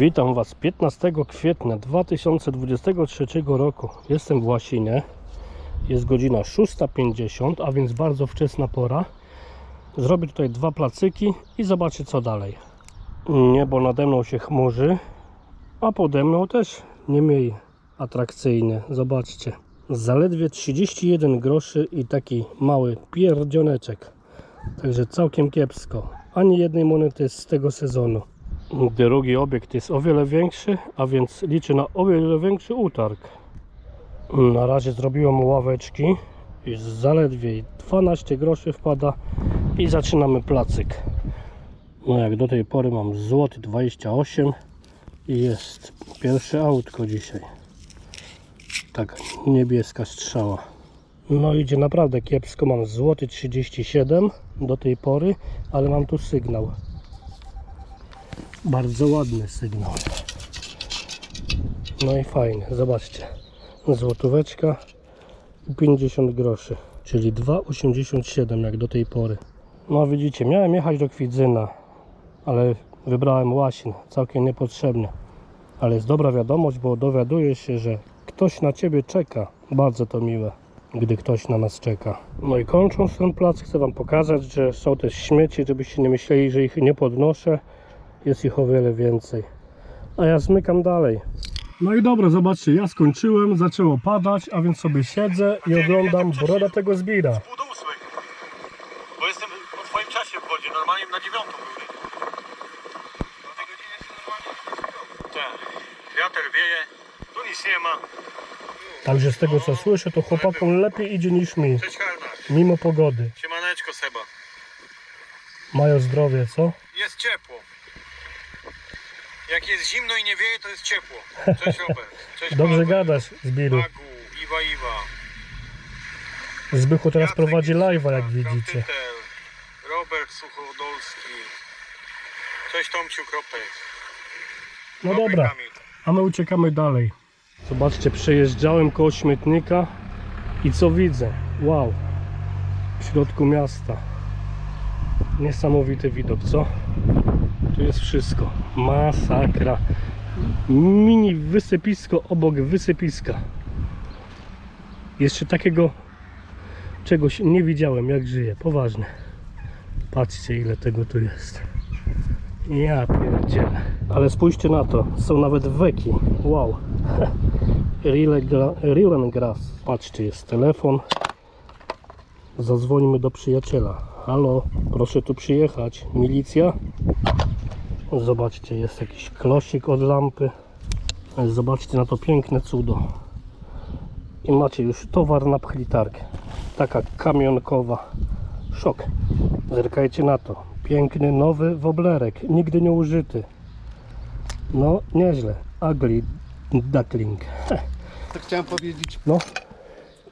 Witam Was 15 kwietnia 2023 roku. Jestem w Łasinie. Jest godzina 6.50, a więc bardzo wczesna pora. Zrobię tutaj dwa placyki i zobaczę co dalej. Niebo nade mną się chmurzy, a pode mną też nie mniej atrakcyjne. Zobaczcie. Zaledwie 31 groszy i taki mały pierdzioneczek. Także całkiem kiepsko. Ani jednej monety z tego sezonu. Drugi obiekt jest o wiele większy, a więc liczę na o wiele większy utarg. Na razie zrobiłem ławeczki i zaledwie 12 groszy wpada i zaczynamy placyk. No jak do tej pory mam złoty 28 i jest pierwsze autko dzisiaj. Tak, niebieska strzała. No idzie naprawdę kiepsko, mam złoty 37 do tej pory, ale mam tu sygnał. Bardzo ładny sygnał. No i fajny, zobaczcie. Złotóweczka i 50 groszy, czyli 2,87 jak do tej pory. No widzicie, miałem jechać do Kwidzyna, ale wybrałem Łasin, całkiem niepotrzebnie. Ale jest dobra wiadomość, bo dowiaduję się, że ktoś na Ciebie czeka. Bardzo to miłe, gdy ktoś na nas czeka. No i kończąc ten plac, chcę Wam pokazać, że są też śmieci, żebyście nie myśleli, że ich nie podnoszę. Jest ich o wiele więcej. A ja zmykam dalej. No i dobra, zobaczcie, ja skończyłem, zaczęło padać, a więc sobie siedzę i oglądam broda tego zbira. Pół do ósmej. Bo jestem po twoim czasie w wodzie, normalnie na dziewiątą byłem. Tej normalnie. Tak. Wiatr wieje, tu nic nie ma. Także z tego co słyszę, to chłopakom lepiej idzie niż mi, Cześć mimo pogody. Siemaneczko Seba. Mają zdrowie, co? Jest ciepło. Jak jest zimno i nie wieje, to jest ciepło. Cześć Robert. Cześć Dobrze gadasz, Zbiru. Magu, Iwa Iwa. Zbychu teraz Jacek prowadzi live'a, jak super, widzicie. Robert Suchodolski. Cześć Tomciu Kropek. No dobra, Kamil. a my uciekamy dalej. Zobaczcie, przejeżdżałem koło śmietnika i co widzę? Wow, w środku miasta. Niesamowity widok, co? Tu jest wszystko. Masakra. Mini wysypisko obok wysypiska. Jeszcze takiego czegoś nie widziałem, jak żyje. Poważnie. Patrzcie, ile tego tu jest. Ja pierdzielę. Ale spójrzcie na to, są nawet weki. Wow. Real Grass. Patrzcie, jest telefon. Zadzwońmy do przyjaciela. Halo, proszę tu przyjechać. Milicja? Zobaczcie, jest jakiś klosik od lampy. Zobaczcie na to piękne cudo. I macie już towar na pchlitarkę. Taka kamionkowa. Szok. Zerkajcie na to. Piękny, nowy woblerek. Nigdy nie użyty. No, nieźle. Ugly duckling. To chciałem powiedzieć, No,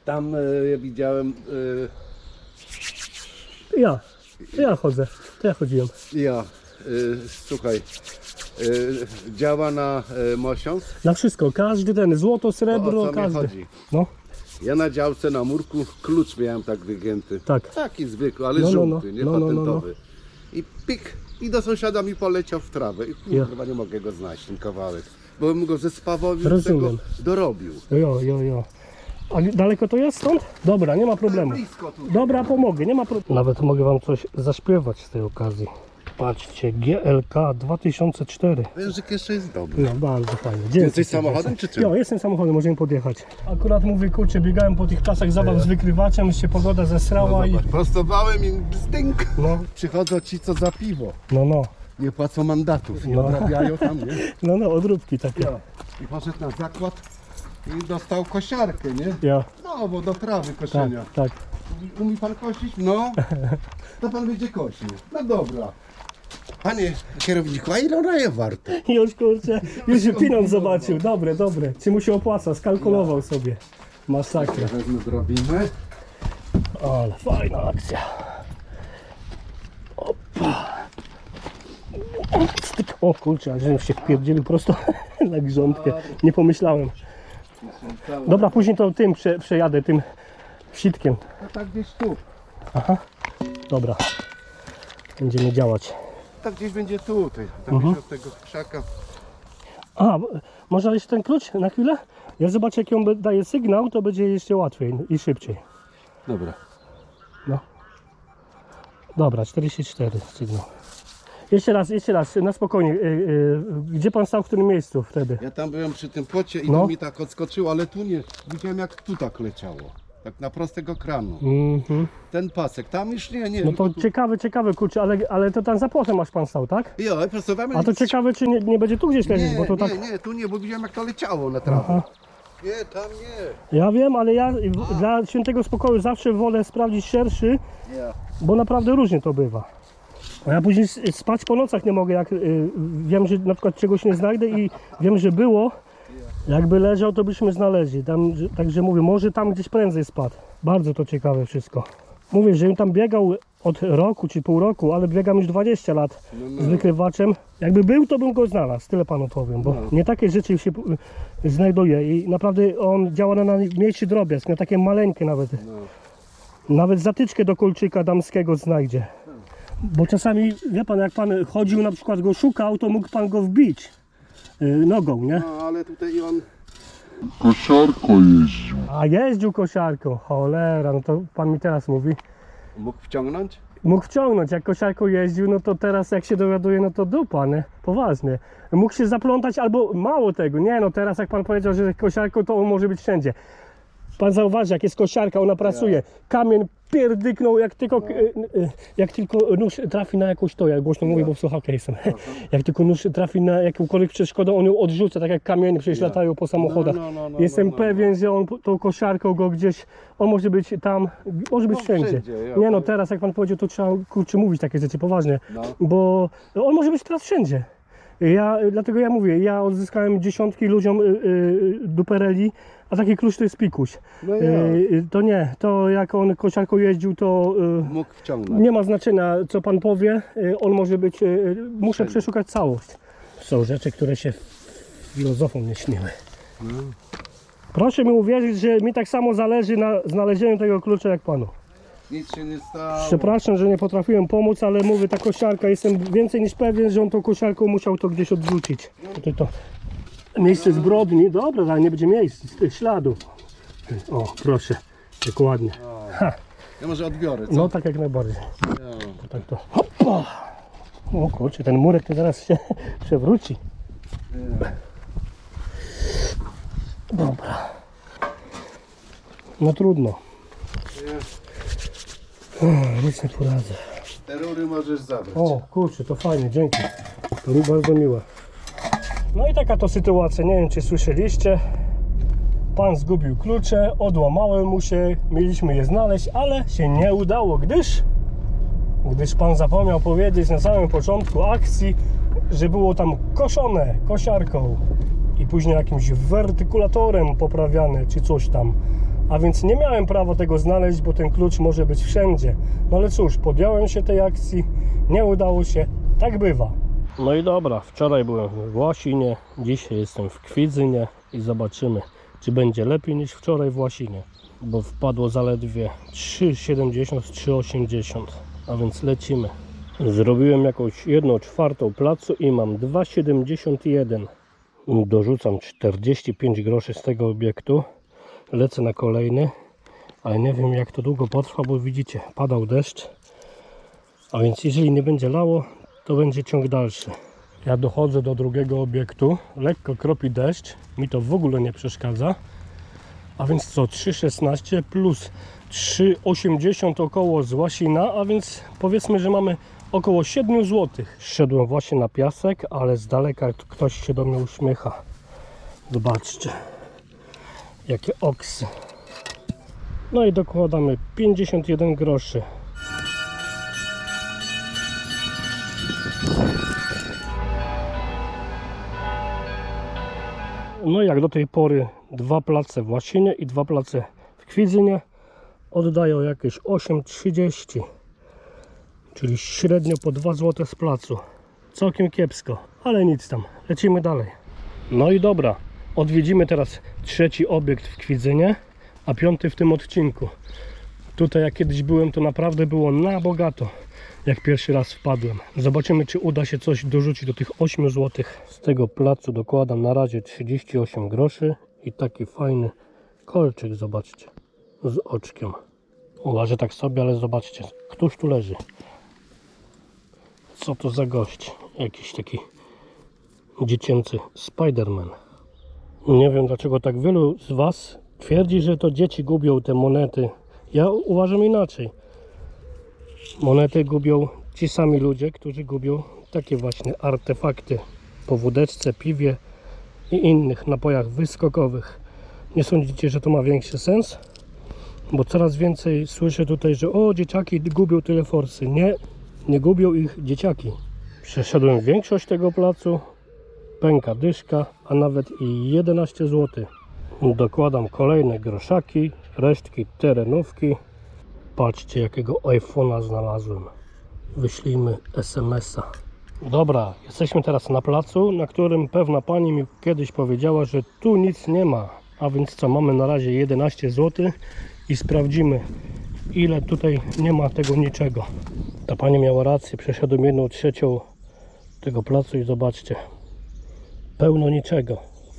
tam e, widziałem, ja. To ja chodzę. To ja chodziłem. ja, słuchaj, e, działa na e, mosiąc, Na wszystko. Każdy ten. Złoto, o srebro, co mi każdy. chodzi? No, Ja na działce na murku klucz miałem tak wygięty. tak. Taki zwykły, ale No, no, no. żółty, nie No, no, no, patentowy. I pik, i do sąsiada mi poleciał w trawę. I Ja. kurwa nie mogę go znaleźć, ten kawałek. Bo bym go ze spawowi tego Rozumiem. dorobił. Jo, jo, jo. A daleko to jest stąd? Dobra, nie ma problemu. Blisko tu. Dobra, pomogę, nie ma problemu. Nawet mogę wam coś zaśpiewać z tej okazji. Patrzcie, GLK 2004. Wężyk jeszcze jest dobry. No, bardzo fajnie. Dzięki. Jesteś samochodem czy czym? Jo, jestem samochodem, możemy podjechać. Akurat mówię, kurczę, biegałem po tych pasach zabaw z wykrywaczem, się pogoda zesrała i... Zobacz, prostowałem i bzdynk. No, Przychodzą ci co za piwo. no, no. Nie płacą mandatów, nie No. odrabiają tam, nie? No, no, odróbki takie. I poszedł na zakład i dostał kosiarkę, nie? Ja, No, bo do trawy tak, koszenia. tak. Mówi, Umie pan kosić? No. To pan będzie kosił. No dobra. Panie kierowniku, a ile ona jest warta? Już, kurczę, już się pieniądz zobaczył. Dobre, dobre. Czy mu się opłaca? Skalkulował sobie. Masakra. Wezmę zrobimy. Ale fajna akcja. Opa. Styk. O kurczę, aż żebym się wpierdzielił prosto na grządkę. Nie pomyślałem. Dobra, później to tym prze, przejadę, tym sitkiem. No tak gdzieś tu. Aha. Dobra. Będziemy działać. Tak gdzieś będzie tutaj. Tam Mhm. gdzieś od tego krzaka. A, można jeszcze ten klucz na chwilę? Ja zobaczę, jaki on daje sygnał, to będzie jeszcze łatwiej i szybciej. Dobra. No. Dobra, 44 sygnał. Jeszcze raz, jeszcze raz, na spokojnie. Y, y, gdzie pan stał w którym miejscu wtedy? Ja tam byłem przy tym płocie i No. to mi tak odskoczyło, ale tu nie. Widziałem jak tu tak leciało. Tak na prostego kranu. Mhm. Ten pasek, tam już nie, nie. No to tu. ciekawy, ciekawy kurczę, ale, ale to tam za płotem masz pan stał, tak? Jo, i prostowałem. A to ciekawe, czy nie, nie będzie tu gdzieś leżeć, Nie, bo to tak... nie, nie, tu nie, bo widziałem jak to leciało na trawę. Aha. Nie, tam nie. Ja wiem, ale ja w- dla świętego spokoju zawsze wolę sprawdzić szerszy, Ja. bo naprawdę różnie to bywa. A ja później spać po nocach nie mogę, jak y, wiem, że na przykład czegoś nie znajdę i wiem, że było, jakby leżał, to byśmy znaleźli. Tam, że, także mówię, może tam gdzieś prędzej spadł. Bardzo to ciekawe wszystko. Mówię, żebym tam biegał od roku czy pół roku, ale biegam już 20 lat No, no. z wykrywaczem. Jakby był, to bym go znalazł, tyle panu powiem, bo No. nie takie rzeczy się y, znajduje i naprawdę on działa na najmniejszy drobiazg, na takie maleńkie nawet. Nawet zatyczkę do kolczyka damskiego znajdzie. Bo czasami, wie pan, jak pan chodził, na przykład go szukał, to mógł pan go wbić nogą, nie? no, ale tutaj on. Kosiarko jeździł. A jeździł kosiarką, cholera, no to pan mi teraz mówi. Mógł wciągnąć? Mógł wciągnąć, jak kosiarką jeździł, no to teraz jak się dowiaduje, no to dupa, nie? Poważnie. Mógł się zaplątać albo mało tego, nie no teraz jak pan powiedział, że kosiarką to on może być wszędzie. Pan zauważy, jak jest kosiarka, ona pracuje. Kamień pierdyknął, jak tylko, e, e, jak tylko nóż trafi na jakąś to, ja głośno mówię, bo w jestem. Jak tylko nóż trafi na jakąkolwiek przeszkodę, on ją odrzuca, tak jak kamienie przecież latają po samochodach. No, no, no, no, Jestem no, no. pewien, że on tą kosiarką go gdzieś, on może być tam, może być No, wszędzie. Nie no, teraz jak pan powiedział, to trzeba kurczę mówić takie rzeczy poważnie, No. bo on może być teraz wszędzie. Ja, dlatego ja mówię, ja odzyskałem dziesiątki ludziom y, y, dupereli, a taki klucz to jest pikuś. No Y, ja. y, to nie, to jak on kosiarką jeździł, to y, Mógł wciągnąć. nie ma znaczenia co pan powie, y, on może być, y, muszę Wszędzie. przeszukać całość. Są rzeczy, które się filozofom nie śniły. No. Proszę mi uwierzyć, że mi tak samo zależy na znalezieniu tego klucza jak panu. Nic się nie stało. Przepraszam, że nie potrafiłem pomóc, ale mówię, ta kosiarka, jestem więcej niż pewien, że on tą kosiarką musiał to gdzieś odrzucić. Tutaj to miejsce zbrodni, dobra, ale nie będzie miejsc, tych śladów. O, proszę, dokładnie. Ja może odbiorę, co? No tak jak najbardziej. Ja. Tak to. Hopa! O kurczę, ten murek to zaraz się przewróci. Dobra. No trudno. O, nic nie poradzę. Te rury możesz zabrać. O kurczę, to fajnie, dzięki. To mi bardzo miłe. No i taka to sytuacja, nie wiem czy słyszeliście. Pan zgubił klucze, odłamały mu się, mieliśmy je znaleźć, ale się nie udało, gdyż gdyż pan zapomniał powiedzieć na samym początku akcji, że było tam koszone kosiarką i później jakimś wertykulatorem poprawiane czy coś tam. A więc nie miałem prawa tego znaleźć, bo ten klucz może być wszędzie. No ale cóż, podjąłem się tej akcji, nie udało się, tak bywa. No i dobra, wczoraj byłem w Łasinie, dzisiaj jestem w Kwidzynie i zobaczymy, czy będzie lepiej niż wczoraj w Łasinie. Bo wpadło zaledwie 3,70, 3,80, a więc lecimy. Zrobiłem jakąś 1 czwartą placu i mam 2,71. Dorzucam 45 groszy z tego obiektu. Lecę na kolejny, ale nie wiem jak to długo potrwa, bo widzicie, padał deszcz. A więc jeżeli nie będzie lało, to będzie ciąg dalszy. Ja dochodzę do drugiego obiektu, lekko kropi deszcz, mi to w ogóle nie przeszkadza. A więc co, 3,16 plus 3,80 około z Łasina, a więc powiedzmy, że mamy około 7 zł. Szedłem właśnie na piasek, ale z daleka ktoś się do mnie uśmiecha. Zobaczcie, jakie oksy. No i dokładamy 51 groszy. No jak do tej pory dwa place w Łasinie i dwa place w Kwidzynie oddają jakieś 8,30 czyli średnio po 2 zł z placu całkiem kiepsko, ale nic tam lecimy dalej no i dobra, odwiedzimy teraz trzeci obiekt w Kwidzynie a piąty w tym odcinku tutaj jak kiedyś byłem to naprawdę było na bogato jak pierwszy raz wpadłem. Zobaczymy, czy uda się coś dorzucić do tych 8 zł. Z tego placu dokładam na razie 38 groszy i taki fajny kolczyk, zobaczcie, z oczkiem. Uważę tak sobie, ale zobaczcie, któż tu leży? Co to za gość? Jakiś taki dziecięcy Spiderman. Nie wiem dlaczego tak wielu z Was twierdzi, że to dzieci gubią te monety. Ja uważam inaczej. Monety gubią ci sami ludzie, którzy gubią takie właśnie artefakty po wódeczce, piwie i innych napojach wyskokowych. Nie sądzicie, że to ma większy sens? Bo coraz więcej słyszę tutaj, że o, dzieciaki gubią tyle forsy. Nie, nie gubią ich dzieciaki. Przeszedłem większość tego placu, pęka dyszka, a nawet i 11 zł. Dokładam kolejne groszaki, resztki terenówki. Patrzcie jakiego iPhone'a znalazłem. Wyślijmy SMS-a. Dobra, jesteśmy teraz na placu, na którym pewna pani mi kiedyś powiedziała, że tu nic nie ma. A więc co, mamy na razie 11 zł i sprawdzimy ile tutaj nie ma tego niczego. Ta pani miała rację, przeszedłem jedną trzecią tego placu i zobaczcie, pełno niczego,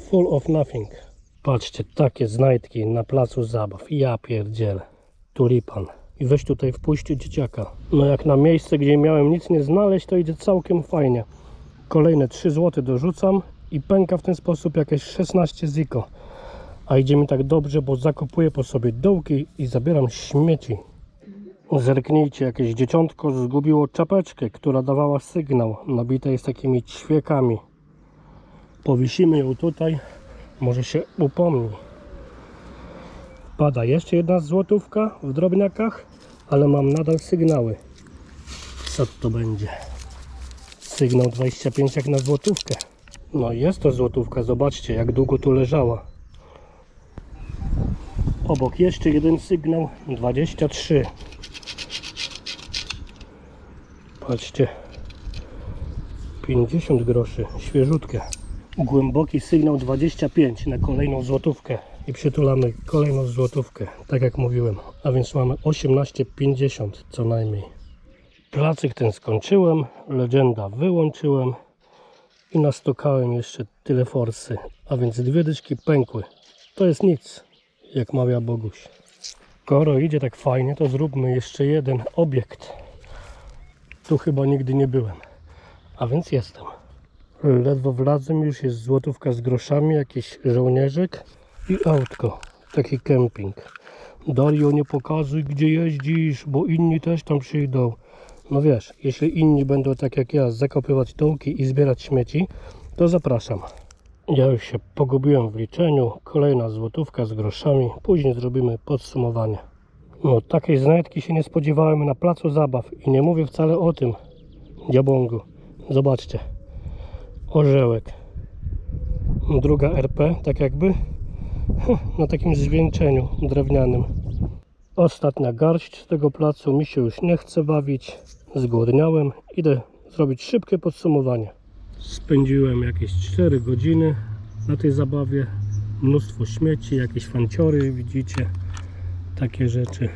full of nothing. Patrzcie, takie znajdki na placu zabaw, ja pierdzielę, tulipan. I weź tutaj wpuść dzieciaka. No jak na miejsce, gdzie miałem nic nie znaleźć, to idzie całkiem fajnie. Kolejne 3 zł dorzucam i pęka w ten sposób jakieś 16 ziko. A idzie mi tak dobrze, bo zakopuję po sobie dołki i zabieram śmieci. Zerknijcie, jakieś dzieciątko zgubiło czapeczkę, która dawała sygnał. Nabita jest takimi ćwiekami. Powiesimy ją tutaj, może się upomni. Pada jeszcze jedna złotówka w drobniakach, ale mam nadal sygnały. Co to będzie? Sygnał 25 jak na złotówkę. No jest to złotówka, zobaczcie jak długo tu leżała. Obok jeszcze jeden sygnał 23. Patrzcie. 50 groszy, świeżutkie. Głęboki sygnał 25 na kolejną złotówkę i przytulamy kolejną złotówkę, tak jak mówiłem. A więc mamy 18,50 co najmniej. Placyk ten skończyłem, legenda wyłączyłem i nastukałem jeszcze tyle forsy, a więc dwie dyszki pękły. To jest nic, jak mawia Boguś. Skoro idzie tak fajnie, to zróbmy jeszcze jeden obiekt. Tu chyba nigdy nie byłem, a więc jestem. Ledwo wlazłem, już jest złotówka z groszami, jakiś żołnierzyk i autko. Taki kemping. Dario, nie pokazuj gdzie jeździsz, bo inni też tam przyjdą. No wiesz, jeśli inni będą tak jak ja zakopywać dołki i zbierać śmieci, to zapraszam. Ja już się pogubiłem w liczeniu. Kolejna złotówka z groszami. Później zrobimy podsumowanie. No takiej znajdki się nie spodziewałem na placu zabaw i nie mówię wcale o tym. Diabłągu. Zobaczcie. Orzełek. Druga RP, tak jakby. Na takim zwieńczeniu drewnianym. Ostatnia garść z tego placu. Mi się już nie chce bawić. Zgłodniałem. Idę zrobić szybkie podsumowanie. Spędziłem jakieś 4 godziny na tej zabawie. Mnóstwo śmieci, jakieś fanciory, widzicie. Takie rzeczy.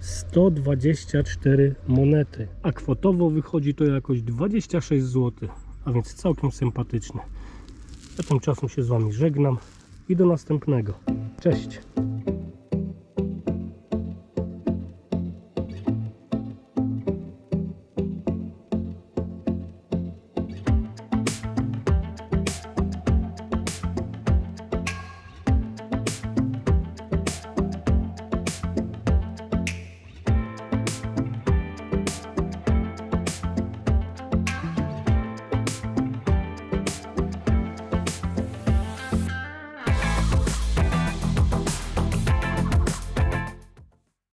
124 monety, a kwotowo wychodzi to jakoś 26 zł, a więc całkiem sympatyczne. Ja tymczasem się z Wami żegnam i do następnego. Cześć!